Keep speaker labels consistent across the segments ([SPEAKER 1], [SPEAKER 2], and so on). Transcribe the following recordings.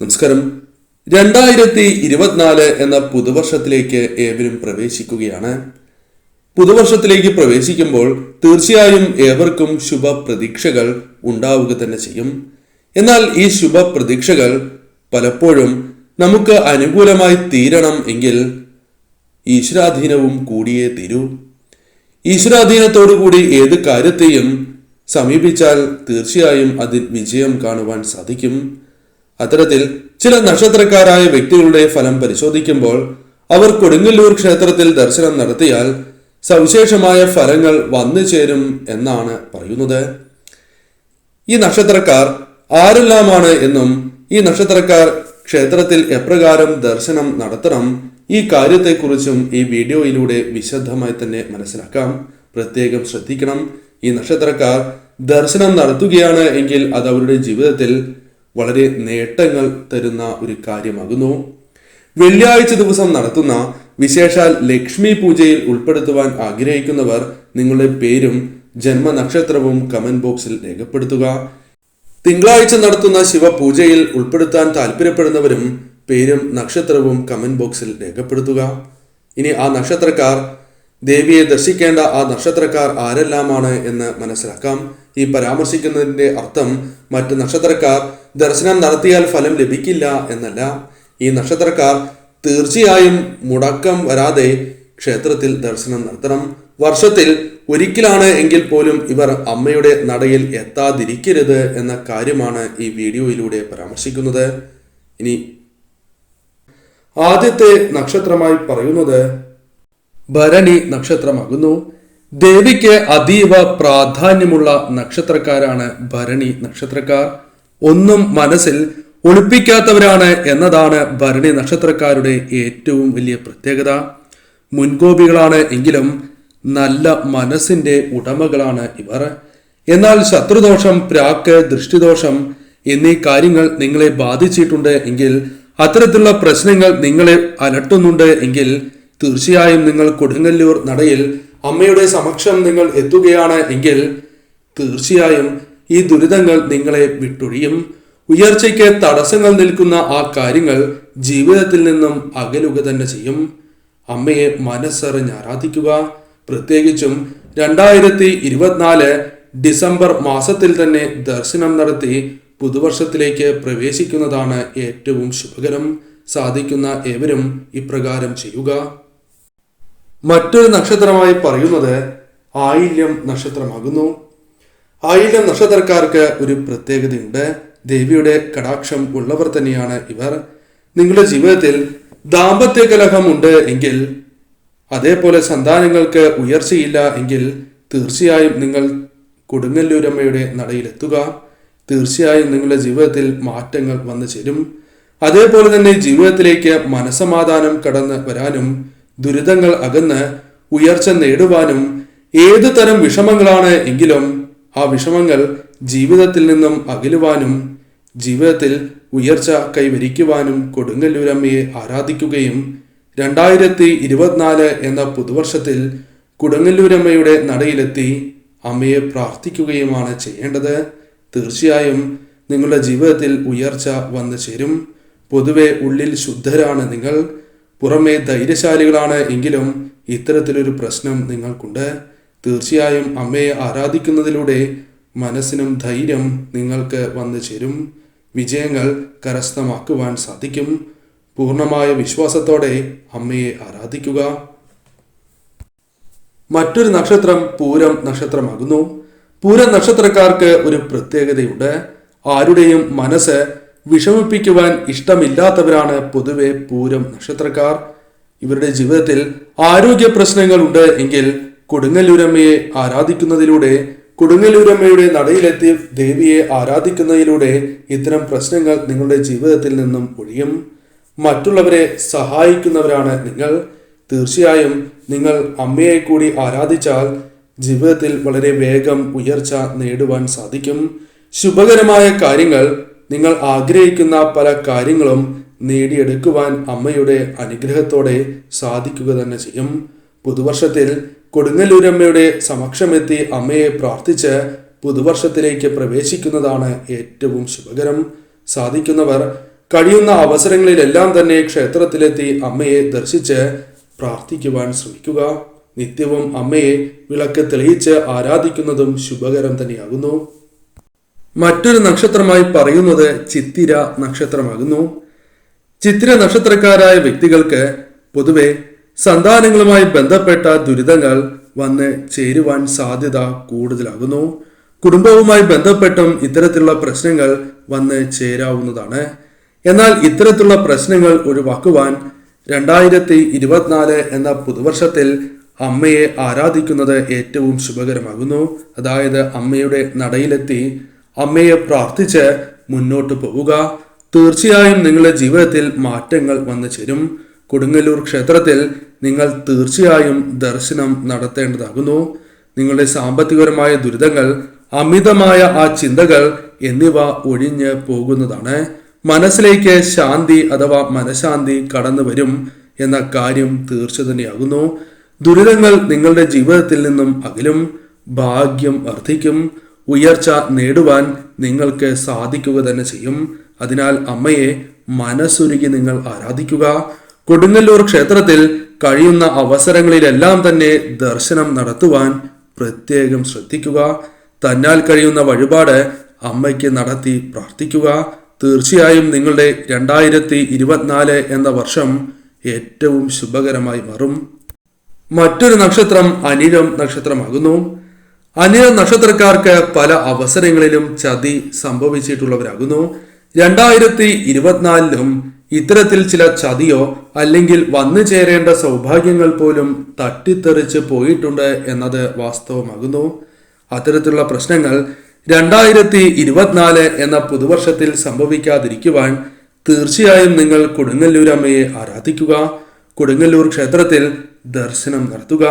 [SPEAKER 1] നമസ്കാരം. രണ്ടായിരത്തി ഇരുപത്തിനാല് എന്ന പുതുവർഷത്തിലേക്ക് ഏവരും പ്രവേശിക്കുകയാണ്. പുതുവർഷത്തിലേക്ക് പ്രവേശിക്കുമ്പോൾ തീർച്ചയായും ഏവർക്കും ശുഭ പ്രതീക്ഷകൾ ഉണ്ടാവുക തന്നെ ചെയ്യും. എന്നാൽ ഈ ശുഭ പ്രതീക്ഷകൾ പലപ്പോഴും നമുക്ക് അനുകൂലമായി തീരണം എങ്കിൽ ഈശ്വരാധീനവും കൂടിയേ തീരൂ. ഈശ്വരാധീനത്തോടുകൂടി ഏത് കാര്യത്തെയും സമീപിച്ചാൽ തീർച്ചയായും അതിൽ വിജയം കാണുവാൻ സാധിക്കും. അത്തരത്തിൽ ചില നക്ഷത്രക്കാരായ വ്യക്തികളുടെ ഫലം പരിശോധിക്കുമ്പോൾ അവർ കൊടുങ്ങല്ലൂർ ക്ഷേത്രത്തിൽ ദർശനം നടത്തിയാൽ സവിശേഷമായ ഫലങ്ങൾ വന്നു ചേരും എന്നാണ് പറയുന്നത്. ഈ നക്ഷത്രക്കാർ ആരെല്ലാമാണ് എന്നും ഈ നക്ഷത്രക്കാർ ക്ഷേത്രത്തിൽ എപ്രകാരം ദർശനം നടത്തണം ഈ കാര്യത്തെക്കുറിച്ചും ഈ വീഡിയോയിലൂടെ വിശദമായി തന്നെ മനസ്സിലാക്കാം. പ്രത്യേകം ശ്രദ്ധിക്കണം. ഈ നക്ഷത്രക്കാർ ദർശനം നടത്തുകയാണ് എങ്കിൽ അത് അവരുടെ ജീവിതത്തിൽ വളരെ നേട്ടങ്ങൾ തരുന്ന ഒരു കാര്യമാകുന്നു. വെള്ളിയാഴ്ച ദിവസം നടത്തുന്ന വിശേഷാൽ ലക്ഷ്മി പൂജയിൽ ഉൾപ്പെടുത്തുവാൻ ആഗ്രഹിക്കുന്നവർ നിങ്ങളുടെ പേരും ജന്മനക്ഷത്രവും കമന്റ് ബോക്സിൽ രേഖപ്പെടുത്തുക. തിങ്കളാഴ്ച നടത്തുന്ന ശിവപൂജയിൽ ഉൾപ്പെടുത്താൻ താല്പര്യപ്പെടുന്നവരും പേരും നക്ഷത്രവും കമന്റ് ബോക്സിൽ രേഖപ്പെടുത്തുക. ഇനി ആ നക്ഷത്രക്കാർ ദേവിയെ ദർശിക്കേണ്ട ആ നക്ഷത്രക്കാർ ആരെല്ലാമാണ് എന്ന് മനസ്സിലാക്കാം. ഈ പരാമർശിക്കുന്നതിന്റെ അർത്ഥം മറ്റ് നക്ഷത്രക്കാർ ദർശനം നടത്തിയാൽ ഫലം ലഭിക്കില്ല എന്നല്ല. ഈ നക്ഷത്രക്കാർ തീർച്ചയായും മുടക്കം വരാതെ ക്ഷേത്രത്തിൽ ദർശനം നടത്തണം. വർഷത്തിൽ ഒരിക്കലാണ് എങ്കിൽ പോലും ഇവർ അമ്മയുടെ നടയിൽ എത്താതിരിക്കരുത് എന്ന കാര്യമാണ് ഈ വീഡിയോയിലൂടെ പരാമർശിക്കുന്നത്. ഇനി ആദ്യത്തെ നക്ഷത്രമായി പറയുന്നത് ഭരണി നക്ഷത്രമാകുന്നു. ദേവിക്ക് അതീവ പ്രാധാന്യമുള്ള നക്ഷത്രക്കാരാണ് ഭരണി നക്ഷത്രക്കാർ. ഒന്നും മനസ്സിൽ ഒളിപ്പിക്കാത്തവരാണ് എന്നതാണ് ഭരണി നക്ഷത്രക്കാരുടെ ഏറ്റവും വലിയ പ്രത്യേകത. മുൻകോപികളാണ് എങ്കിലും നല്ല മനസ്സിന്റെ ഉടമകളാണ് ഇവർ. എന്നാൽ ശത്രുദോഷം പ്രാക്ക് ദൃഷ്ടിദോഷം എന്നീ കാര്യങ്ങൾ നിങ്ങളെ ബാധിച്ചിട്ടുണ്ട് എങ്കിൽ അത്തരത്തിലുള്ള പ്രശ്നങ്ങൾ നിങ്ങളെ അലട്ടുന്നുണ്ട് എങ്കിൽ തീർച്ചയായും നിങ്ങൾ കൊടുങ്ങല്ലൂർ നടയിൽ അമ്മയുടെ സമക്ഷം നിങ്ങൾ എത്തുകയാണ് എങ്കിൽ തീർച്ചയായും ഈ ദുരിതങ്ങൾ നിങ്ങളെ വിട്ടൊഴിയും. ഉയർച്ചയ്ക്ക് തടസ്സങ്ങൾ നിൽക്കുന്ന ആ കാര്യങ്ങൾ ജീവിതത്തിൽ നിന്നും അകലുക തന്നെ ചെയ്യും. അമ്മയെ മനസ്സറിഞ്ഞ് ആരാധിക്കുക. പ്രത്യേകിച്ചും രണ്ടായിരത്തി ഇരുപത്തിനാല് ഡിസംബർ മാസത്തിൽ തന്നെ ദർശനം നടത്തി പുതുവർഷത്തിലേക്ക് പ്രവേശിക്കുന്നതാണ് ഏറ്റവും ശുഭകരം. സാധിക്കുന്ന ഏവരും ഇപ്രകാരം ചെയ്യുക. മറ്റൊരു നക്ഷത്രമായി പറയുന്നത് ആയില്യം നക്ഷത്രമാകുന്നു. ആയില്യം നക്ഷത്രക്കാർക്ക് ഒരു പ്രത്യേകതയുണ്ട്. ദേവിയുടെ കടാക്ഷം ഉള്ളവർ തന്നെയാണ് ഇവർ. നിങ്ങളുടെ ജീവിതത്തിൽ ദാമ്പത്യ കലഹം ഉണ്ട് എങ്കിൽ അതേപോലെ സന്താനങ്ങൾക്ക് ഉയർച്ചയില്ല എങ്കിൽ തീർച്ചയായും നിങ്ങൾ കൊടുങ്ങല്ലൂരമ്മയുടെ നടയിലെത്തുക. തീർച്ചയായും നിങ്ങളുടെ ജീവിതത്തിൽ മാറ്റങ്ങൾ വന്നു ചേരും. അതേപോലെ തന്നെ ജീവിതത്തിലേക്ക് മനസമാധാനം കടന്ന് വരാനും ദുരിതങ്ങൾ അകന്ന് ഉയർച്ച നേടുവാനും ഏതു തരം വിഷമങ്ങളാണ് എങ്കിലും ആ വിഷമങ്ങൾ ജീവിതത്തിൽ നിന്നും അകലുവാനും ജീവിതത്തിൽ ഉയർച്ച കൈവരിക്കുവാനും കൊടുങ്ങല്ലൂരമ്മയെ ആരാധിക്കുകയും രണ്ടായിരത്തി ഇരുപത്തിനാല് എന്ന പുതുവർഷത്തിൽ കൊടുങ്ങല്ലൂരമ്മയുടെ നടയിലെത്തി അമ്മയെ പ്രാർത്ഥിക്കുകയുമാണ് ചെയ്യേണ്ടത്. തീർച്ചയായും നിങ്ങളുടെ ജീവിതത്തിൽ ഉയർച്ച വന്നു ചേരും. പൊതുവെ ഉള്ളിൽ ശുദ്ധരാണ് നിങ്ങൾ. പുറമെ ധൈര്യശാലികളാണ് എങ്കിലും ഇത്തരത്തിലൊരു പ്രശ്നം നിങ്ങൾക്കുണ്ട്. തീർച്ചയായും അമ്മയെ ആരാധിക്കുന്നതിലൂടെ മനസ്സിനും ധൈര്യം നിങ്ങൾക്ക് വന്നു ചേരും. വിജയങ്ങൾ കരസ്ഥമാക്കുവാൻ സാധിക്കും. പൂർണമായ വിശ്വാസത്തോടെ അമ്മയെ ആരാധിക്കുക. മറ്റൊരു നക്ഷത്രം പൂരം നക്ഷത്രമാകുന്നു. പൂരം നക്ഷത്രക്കാർക്ക് ഒരു പ്രത്യേകതയുണ്ട്. ആരുടെയും മനസ്സ് വിഷമിപ്പിക്കുവാൻ ഇഷ്ടമില്ലാത്തവരാണ് പൊതുവെ പൂരം നക്ഷത്രക്കാർ. ഇവരുടെ ജീവിതത്തിൽ ആരോഗ്യ പ്രശ്നങ്ങൾ ഉണ്ട് എങ്കിൽ കൊടുങ്ങല്ലൂരമ്മയെ ആരാധിക്കുന്നതിലൂടെ കൊടുങ്ങല്ലൂരമ്മയുടെ നടയിലെത്തി ദേവിയെ ആരാധിക്കുന്നതിലൂടെ ഇത്തരം പ്രശ്നങ്ങൾ നിങ്ങളുടെ ജീവിതത്തിൽ നിന്നും ഒഴിയും. മറ്റുള്ളവരെ സഹായിക്കുന്നവരാണ് നിങ്ങൾ. തീർച്ചയായും നിങ്ങൾ അമ്മയെ കൂടി ആരാധിച്ചാൽ ജീവിതത്തിൽ വളരെ വേഗം ഉയർച്ച നേടുവാൻ സാധിക്കും. ശുഭകരമായ കാര്യങ്ങൾ നിങ്ങൾ ആഗ്രഹിക്കുന്ന പല കാര്യങ്ങളും നേടിയെടുക്കുവാൻ അമ്മയുടെ അനുഗ്രഹത്തോടെ സാധിക്കുക തന്നെ ചെയ്യും. പുതുവർഷത്തിൽ കൊടുങ്ങല്ലൂരമ്മയുടെ സമക്ഷമെത്തി അമ്മയെ പ്രാർത്ഥിച്ച് പുതുവർഷത്തിലേക്ക് പ്രവേശിക്കുന്നതാണ് ഏറ്റവും ശുഭകരം. സാധിക്കുന്നവർ കഴിയുന്ന അവസരങ്ങളിലെല്ലാം തന്നെ ക്ഷേത്രത്തിലെത്തി അമ്മയെ ദർശിച്ച് പ്രാർത്ഥിക്കുവാൻ ശ്രമിക്കുക. നിത്യവും അമ്മയെ വിളക്ക് തെളിയിച്ച് ആരാധിക്കുന്നതും ശുഭകരം തന്നെയാകുന്നു. മറ്റൊരു നക്ഷത്രമായി പറയുന്നത് ചിത്തിര നക്ഷത്രമാകുന്നു. ചിത്തിര നക്ഷത്രക്കാരായ വ്യക്തികൾക്ക് പൊതുവെ സന്താനങ്ങളുമായി ബന്ധപ്പെട്ട ദുരിതങ്ങൾ വന്ന് ചേരുവാൻ സാധ്യത കൂടുതലാകുന്നു. കുടുംബവുമായി ബന്ധപ്പെട്ടും ഇത്തരത്തിലുള്ള പ്രശ്നങ്ങൾ വന്ന് ചേരാവുന്നതാണ്. എന്നാൽ ഇത്തരത്തിലുള്ള പ്രശ്നങ്ങൾ ഒഴിവാക്കുവാൻ രണ്ടായിരത്തി ഇരുപത്തിനാല് എന്ന പുതുവർഷത്തിൽ അമ്മയെ ആരാധിക്കുന്നത് ഏറ്റവും ശുഭകരമാകുന്നു. അതായത് അമ്മയുടെ നടയിലെത്തി അമ്മയെ പ്രാർത്ഥിച്ച് മുന്നോട്ട് പോവുക. തീർച്ചയായും നിങ്ങളുടെ ജീവിതത്തിൽ മാറ്റങ്ങൾ വന്നു ചേരും. കൊടുങ്ങല്ലൂർ ക്ഷേത്രത്തിൽ നിങ്ങൾ തീർച്ചയായും ദർശനം നടത്തേണ്ടതാകുന്നു. നിങ്ങളുടെ സാമ്പത്തികപരമായ ദുരിതങ്ങൾ അമിതമായ ആ ചിന്തകൾ എന്നിവ ഒഴിഞ്ഞ് പോകുന്നതാണ്. മനസ്സിലേക്ക് ശാന്തി അഥവാ മനഃശാന്തി കടന്നു വരും എന്ന കാര്യം തീർച്ച തന്നെയാകുന്നു. ദുരിതങ്ങൾ നിങ്ങളുടെ ജീവിതത്തിൽ നിന്നും അകലും. ഭാഗ്യം വർദ്ധിക്കും. ഉയർച്ച നേടുവാൻ നിങ്ങൾക്ക് സാധിക്കുക തന്നെ ചെയ്യും. അതിനാൽ അമ്മയെ മനസ്സുരുകി നിങ്ങൾ ആരാധിക്കുക. കൊടുങ്ങല്ലൂർ ക്ഷേത്രത്തിൽ കഴിയുന്ന അവസരങ്ങളിലെല്ലാം തന്നെ ദർശനം നടത്തുവാൻ പ്രത്യേകം ശ്രദ്ധിക്കുക. തന്നാൽ കഴിയുന്ന വഴിപാട് അമ്മയ്ക്ക് നടത്തി പ്രാർത്ഥിക്കുക. തീർച്ചയായും നിങ്ങളുടെ രണ്ടായിരത്തി ഇരുപത്തിനാല് എന്ന വർഷം ഏറ്റവും ശുഭകരമായി മാറും. മറ്റൊരു നക്ഷത്രം അനിഴം നക്ഷത്രമാകുന്നു. അനിഴം നക്ഷത്രക്കാർക്ക് പല അവസരങ്ങളിലും ചതി സംഭവിച്ചിട്ടുള്ളവരാകുന്നു. രണ്ടായിരത്തി ഇരുപത്തിനാലിലും ഇത്തരത്തിൽ ചില ചതിയോ അല്ലെങ്കിൽ വന്നു ചേരേണ്ട സൗഭാഗ്യങ്ങൾ പോലും തട്ടിത്തെറിച്ച് പോയിട്ടുണ്ട് എന്നത് വാസ്തവമാകുന്നു. അത്തരത്തിലുള്ള പ്രശ്നങ്ങൾ രണ്ടായിരത്തി ഇരുപത്തിനാല് എന്ന പുതുവർഷത്തിൽ സംഭവിക്കാതിരിക്കുവാൻ തീർച്ചയായും നിങ്ങൾ കൊടുങ്ങല്ലൂരമ്മയെ ആരാധിക്കുക. കൊടുങ്ങല്ലൂർ ക്ഷേത്രത്തിൽ ദർശനം നടത്തുക.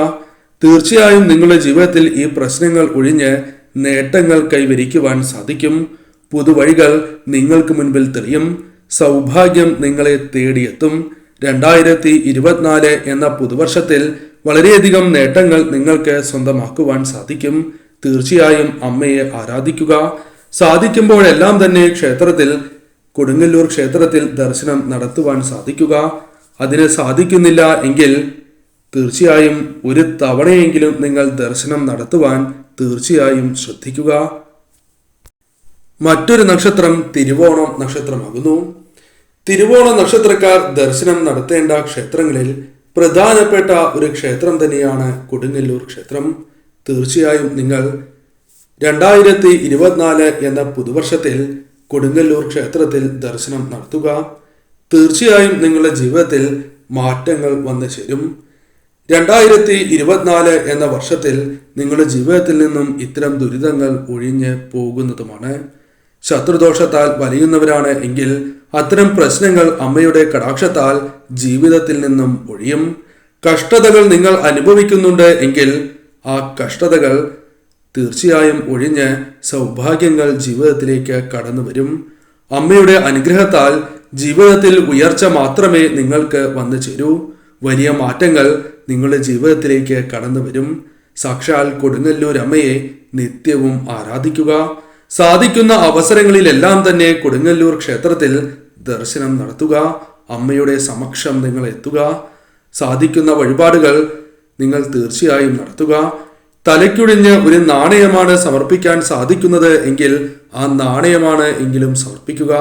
[SPEAKER 1] തീർച്ചയായും നിങ്ങളുടെ ജീവിതത്തിൽ ഈ പ്രശ്നങ്ങൾ ഒഴിഞ്ഞ് നേട്ടങ്ങൾ കൈവരിക്കുവാൻ സാധിക്കും. പുതുവഴികൾ നിങ്ങൾക്ക് മുൻപിൽ തെളിയും. സൗഭാഗ്യം നിങ്ങളെ തേടിയെത്തും. രണ്ടായിരത്തി ഇരുപത്തിനാല് എന്ന പുതുവർഷത്തിൽ വളരെയധികം നേട്ടങ്ങൾ നിങ്ങൾക്ക് സ്വന്തമാക്കുവാൻ സാധിക്കും. തീർച്ചയായും അമ്മയെ ആരാധിക്കുക. സാധിക്കുമ്പോഴെല്ലാം തന്നെ ക്ഷേത്രത്തിൽ കൊടുങ്ങല്ലൂർ ക്ഷേത്രത്തിൽ ദർശനം നടത്തുവാൻ സാധിക്കുക. അതിന് സാധിക്കുന്നില്ല എങ്കിൽ തീർച്ചയായും ഒരു തവണയെങ്കിലും നിങ്ങൾ ദർശനം നടത്തുവാൻ തീർച്ചയായും ശ്രദ്ധിക്കുക. മറ്റൊരു നക്ഷത്രം തിരുവോണം നക്ഷത്രമാകുന്നു. തിരുവോണ നക്ഷത്രക്കാർ ദർശനം നടത്തേണ്ട ക്ഷേത്രങ്ങളിൽ പ്രധാനപ്പെട്ട ഒരു ക്ഷേത്രം തന്നെയാണ് കൊടുങ്ങല്ലൂർ ക്ഷേത്രം. തീർച്ചയായും നിങ്ങൾ രണ്ടായിരത്തി ഇരുപത്തിനാല് എന്ന പുതുവർഷത്തിൽ കൊടുങ്ങല്ലൂർ ക്ഷേത്രത്തിൽ ദർശനം നടത്തുക. തീർച്ചയായും നിങ്ങളുടെ ജീവിതത്തിൽ മാറ്റങ്ങൾ വന്നു ചേരും. രണ്ടായിരത്തി ഇരുപത്തിനാല് എന്ന വർഷത്തിൽ നിങ്ങളുടെ ജീവിതത്തിൽ നിന്നും ഇത്തരം ദുരിതങ്ങൾ ഒഴിഞ്ഞ് പോകുന്നതുമാണ്. ശത്രുദോഷത്താൽ വലിയുന്നവരാണ് എങ്കിൽ അത്തരം പ്രശ്നങ്ങൾ അമ്മയുടെ കടാക്ഷത്താൽ ജീവിതത്തിൽ നിന്നും ഒഴിയും. കഷ്ടതകൾ നിങ്ങൾ അനുഭവിക്കുന്നുണ്ട് എങ്കിൽ ആ കഷ്ടതകൾ തീർച്ചയായും ഒഴിഞ്ഞ് സൗഭാഗ്യങ്ങൾ ജീവിതത്തിലേക്ക് കടന്നു വരും. അമ്മയുടെ അനുഗ്രഹത്താൽ ജീവിതത്തിൽ ഉയർച്ച മാത്രമേ നിങ്ങൾക്ക് വന്നു ചേരൂ. വലിയ മാറ്റങ്ങൾ നിങ്ങളുടെ ജീവിതത്തിലേക്ക് കടന്നു വരും. സാക്ഷാൽ കൊടുങ്ങല്ലൂർ അമ്മയെ നിത്യവും ആരാധിക്കുക. സാധിക്കുന്ന അവസരങ്ങളിലെല്ലാം തന്നെ കൊടുങ്ങല്ലൂർ ക്ഷേത്രത്തിൽ ദർശനം നടത്തുക. അമ്മയുടെ സമക്ഷം നിങ്ങൾ എത്തുക. സാധിക്കുന്ന വഴിപാടുകൾ നിങ്ങൾ തീർച്ചയായും നടത്തുക. തലയ്ക്കുഴിഞ്ഞ് ഒരു നാണയമാണ് സമർപ്പിക്കാൻ സാധിക്കുന്നത് എങ്കിൽ ആ നാണയമാണ് എങ്കിലും സമർപ്പിക്കുക.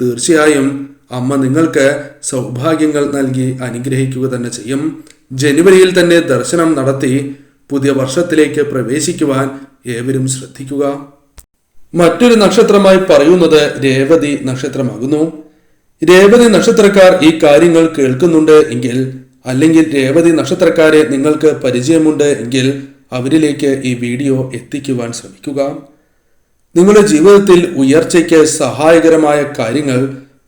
[SPEAKER 1] തീർച്ചയായും അമ്മ നിങ്ങൾക്ക് സൗഭാഗ്യങ്ങൾ നൽകി അനുഗ്രഹിക്കുക തന്നെ ചെയ്യും. ജനുവരിയിൽ തന്നെ ദർശനം നടത്തി പുതിയ വർഷത്തിലേക്ക് പ്രവേശിക്കുവാൻ ഏവരും ശ്രദ്ധിക്കുക. മറ്റൊരു നക്ഷത്രമായി പറയുന്നത് രേവതി നക്ഷത്രമാകുന്നു. രേവതി നക്ഷത്രക്കാർ ഈ കാര്യങ്ങൾ കേൾക്കുന്നുണ്ട് എങ്കിൽ അല്ലെങ്കിൽ രേവതി നക്ഷത്രക്കാരെ നിങ്ങൾക്ക് പരിചയമുണ്ട് എങ്കിൽ അവരിലേക്ക് ഈ വീഡിയോ എത്തിക്കുവാൻ ശ്രമിക്കുക. നിങ്ങളുടെ ജീവിതത്തിൽ ഉയർച്ചയ്ക്ക് സഹായകരമായ കാര്യങ്ങൾ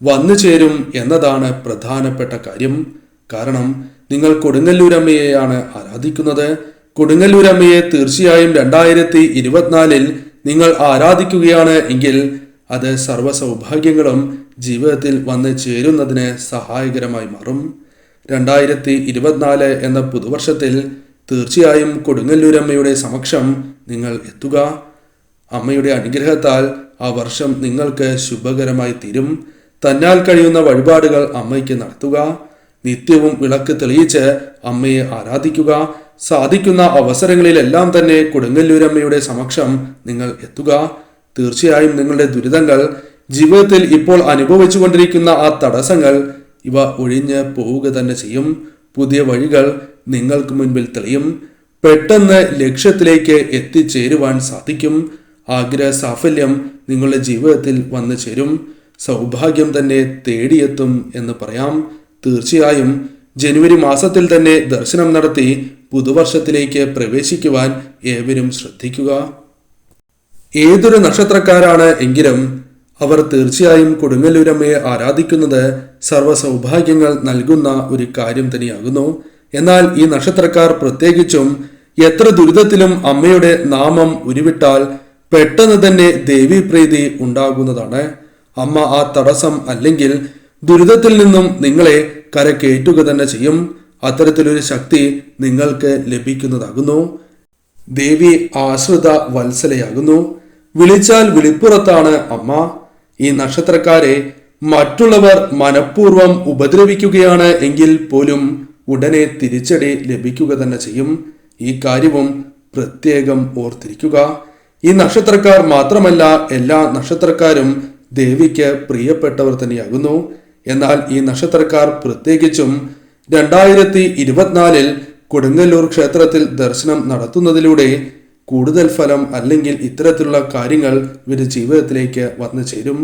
[SPEAKER 1] വന്നു ചേരും എന്നതാണ് പ്രധാനപ്പെട്ട കാര്യം. കാരണം നിങ്ങൾ കൊടുങ്ങല്ലൂരമ്മയെയാണ് ആരാധിക്കുന്നത്. കൊടുങ്ങല്ലൂരമ്മയെ തീർച്ചയായും രണ്ടായിരത്തി ഇരുപത്തിനാലിൽ നിങ്ങൾ ആരാധിക്കുകയാണ് എങ്കിൽ അത് സർവ സൗഭാഗ്യങ്ങളും ജീവിതത്തിൽ വന്ന് ചേരുന്നതിന് സഹായകരമായി മാറും. രണ്ടായിരത്തി ഇരുപത്തിനാല് എന്ന പുതുവർഷത്തിൽ തീർച്ചയായും കൊടുങ്ങല്ലൂരമ്മയുടെ സമക്ഷം നിങ്ങൾ എത്തുക. അമ്മയുടെ അനുഗ്രഹത്താൽ ആ വർഷം നിങ്ങൾക്ക് ശുഭകരമായി തീരും. തന്നാൽ കഴിയുന്ന വഴിപാടുകൾ അമ്മയ്ക്ക് നടത്തുക. നിത്യവും വിളക്ക് തെളിയിച്ച് അമ്മയെ ആരാധിക്കുക. സാധിക്കുന്ന അവസരങ്ങളിലെല്ലാം തന്നെ കൊടുങ്ങല്ലൂരമ്മയുടെ സമക്ഷം നിങ്ങൾ എത്തുക. തീർച്ചയായും നിങ്ങളുടെ ദുരിതങ്ങൾ ജീവിതത്തിൽ ഇപ്പോൾ അനുഭവിച്ചുകൊണ്ടിരിക്കുന്ന ആ തടസ്സങ്ങൾ ഇവ ഒഴിഞ്ഞ് പോവുക തന്നെ ചെയ്യും. പുതിയ വഴികൾ നിങ്ങൾക്ക് മുൻപിൽ തെളിയും. പെട്ടെന്ന് ലക്ഷ്യത്തിലേക്ക് എത്തിച്ചേരുവാൻ സാധിക്കും. ആഗ്രഹ സാഫല്യം നിങ്ങളുടെ ജീവിതത്തിൽ വന്നു ചേരും. സൗഭാഗ്യം തന്നെ തേടിയെത്തും എന്ന് പറയാം. തീർച്ചയായും ജനുവരി മാസത്തിൽ തന്നെ ദർശനം നടത്തി പുതുവർഷത്തിലേക്ക് പ്രവേശിക്കുവാൻ ഏവരും ശ്രദ്ധിക്കുക. ഏതൊരു നക്ഷത്രക്കാരാണ് എങ്കിലും അവർ തീർച്ചയായും കൊടുങ്ങല്ലൂരമ്മയെ ആരാധിക്കുന്നത് സർവ സൗഭാഗ്യങ്ങൾ നൽകുന്ന ഒരു കാര്യം തന്നെയാകുന്നു. എന്നാൽ ഈ നക്ഷത്രക്കാർ പ്രത്യേകിച്ചും എത്ര ദുരിതത്തിലും അമ്മയുടെ നാമം ഉരുവിട്ടാൽ പെട്ടെന്ന് തന്നെ ദേവീപ്രീതി ഉണ്ടാകുന്നതാണ്. അമ്മ ആ തടസ്സം അല്ലെങ്കിൽ ദുരിതത്തിൽ നിന്നും നിങ്ങളെ കരക്കേറ്റുക തന്നെ ചെയ്യും. അത്തരത്തിലൊരു ശക്തി നിങ്ങൾക്ക് ലഭിക്കുന്നതാകുന്നു. ദേവി ആശ്രിത വത്സലയാകുന്നു. വിളിച്ചാൽ വിളിപ്പുറത്താണ് അമ്മ. ഈ നക്ഷത്രക്കാരെ മറ്റുള്ളവർ മനഃപൂർവം ഉപദ്രവിക്കുകയാണ് എങ്കിൽ പോലും ഉടനെ തിരിച്ചടി ലഭിക്കുക തന്നെ ചെയ്യും. ഈ കാര്യവും പ്രത്യേകം ഓർത്തിരിക്കുക. ഈ നക്ഷത്രക്കാർ മാത്രമല്ല എല്ലാ നക്ഷത്രക്കാരും ദേവിക്ക് പ്രിയപ്പെട്ടവർ തന്നെയാകുന്നു. എന്നാൽ ഈ നക്ഷത്രക്കാർ പ്രത്യേകിച്ചും രണ്ടായിരത്തി ഇരുപത്തിനാലിൽ കൊടുങ്ങല്ലൂർ ക്ഷേത്രത്തിൽ ദർശനം നടത്തുന്നതിലൂടെ കൂടുതൽ ഫലം അല്ലെങ്കിൽ ഇത്തരത്തിലുള്ള കാര്യങ്ങൾ ഇവരുടെ ജീവിതത്തിലേക്ക് വന്നു ചേരും.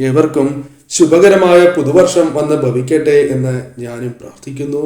[SPEAKER 1] ഏവർക്കും ശുഭകരമായ പുതുവർഷം വന്ന് ഭവിക്കട്ടെ എന്ന് ഞാനും പ്രാർത്ഥിക്കുന്നു.